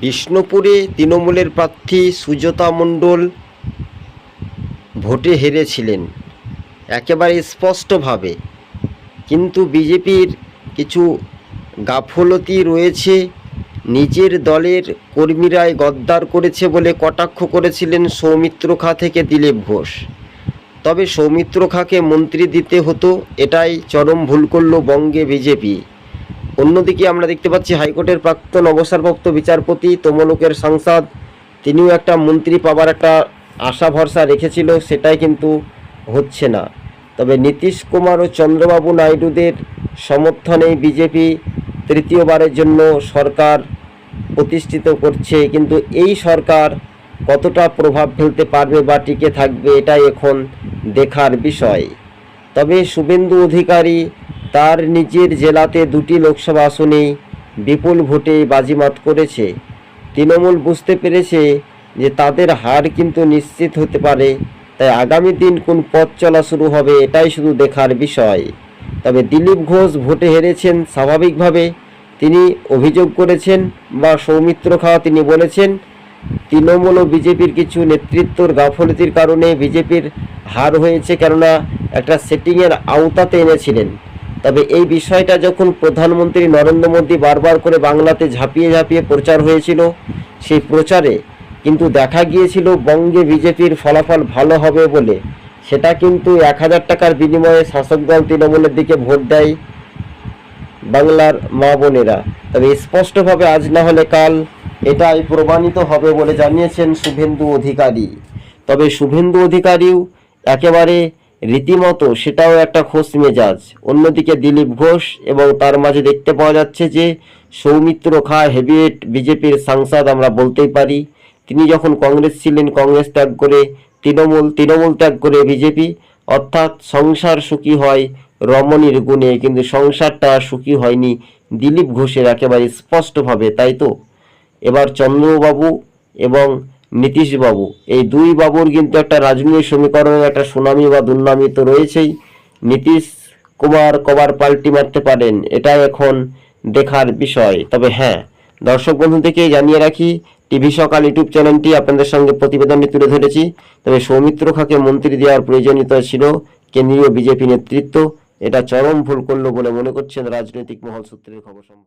বিষ্ণুপুরে তৃণমূলের প্রার্থী সুজাতা মণ্ডল ভোটে হেরেছিলেন। একেবারে স্পষ্টভাবে। কিন্তু বিজেপির কিছু গাফলতি রয়েছে। নিজের দলের কর্মীরাই গদ্দার করেছে বলে কটাক্ষ করেছিলেন সৌমিত্র খা থেকে দিলীপ ঘোষ। তবে সৌমিত্র খাকে মন্ত্রী দিতে হতো, এটাই চরম ভুল করল বঙ্গে বিজেপি। অন্যদিকে আমরা দেখতে পাচ্ছি হাইকোর্টের প্রাক্তন অবসরপ্রাপ্ত বিচারপতি তমলুকের সাংসদ, তিনিও একটা মন্ত্রী পাওয়ার একটা আশা ভরসা রেখেছিল, সেটাই কিন্তু হচ্ছে না। তবে নীতিশ কুমার ও চন্দ্রবাবু নাইডুদের সমর্থনেই বিজেপি তৃতীয়বারের জন্য সরকার প্রতিষ্ঠিত করছে, কিন্তু এই সরকার কতটা প্রভাব ফেলতে পারবে বা টিকে থাকবে, এটাই এখন দেখার বিষয়। তবে শুভেন্দু অধিকারী তার নিজের জেলাতে দুটি লোকসভা আসনেই বিপুল ভোটে বাজিমাত করেছে। তৃণমূল বুঝতে পেরেছে যে তাদের হার কিন্তু নিশ্চিত হতে পারে, তাই আগামী দিন কোন পথ চলা শুরু হবে এটাই শুধু দেখার বিষয়। তবে দিলীপ ঘোষ ভোটে হেরেছেন স্বাভাবিকভাবে, তিনি অভিযোগ করেছেন বা সৌমিত্র খাওয়া তিনি বলেছেন, তৃণমূল ও বিজেপির কিছু নেতৃত্বর গাফলতির কারণে বিজেপির হার হয়েছে কেননা একটা সেটিংয়ের আওতাতে এনেছিলেন। তবে এই বিষয়টা যখন প্রধানমন্ত্রী নরেন্দ্র মোদী বারবার করে বাংলাতে ঝাঁপিয়ে ঝাঁপিয়ে প্রচার হয়েছিল, সেই প্রচারে কিন্তু দেখা গিয়েছিল বঙ্গে বিজেপির ফলাফল ভালো হবে বলে। সেটা কিন্তু এক হাজার টাকার বিনিময়ে শাসক দল তৃণমূলের দিকে ভোট দেয় বাংলার মা বোনেরা। তবে স্পষ্টভাবে আজ না হলে কাল এটাই প্রমাণিত হবে বলে জানিয়েছেন শুভেন্দু অধিকারী। তবে শুভেন্দু অধিকারীও একেবারে রীতিমতো সেটাও একটা খোশ মেজাজ। অন্যদিকে দিলীপ ঘোষ এবং তার মাঝে দেখতে পাওয়া যাচ্ছে যে, সৌমিত্র খা হেভিয়েট বিজেপির সাংসদ আমরা বলতেই পারি। তিনি যখন কংগ্রেস ছিলেন, কংগ্রেস ত্যাগ করে, তৃণমূল তৃণমূল ত্যাগ করে বিজেপি, অর্থাৎ সংসার সুখী হয় রমণীর গুণে, কিন্তু সংসারটা সুখী হয়নি দিলীপ ঘোষের একেবারে স্পষ্টভাবে, তাই তো? এবার চন্দ্রবাবু এবং নীতিশবাবু। এই দুই বাবুর কিন্তু একটা রাজনৈতিক সমীকরণের একটা সুনামি বা দুর্নামি তো রয়েছেই। নীতিশ কুমার কবার পাল্টি মারতে পারেন এটা এখন দেখার বিষয়। তবে হ্যাঁ দর্শক বন্ধু থেকে জানিয়ে রাখি, টিভি সকাল ইউটিউব চ্যানেলটি আপনাদের সঙ্গে প্রতিবেদনটি তুলে ধরেছি। তবে সৌমিত্র খাকে মন্ত্রী দেওয়ার প্রয়োজনীয়তা ছিল কেন্দ্রীয় বিজেপি নেতৃত্ব। এটা চরম ভুল করল বলে মনে করছেন রাজনৈতিক মহল সূত্রের খবর সম্ভব।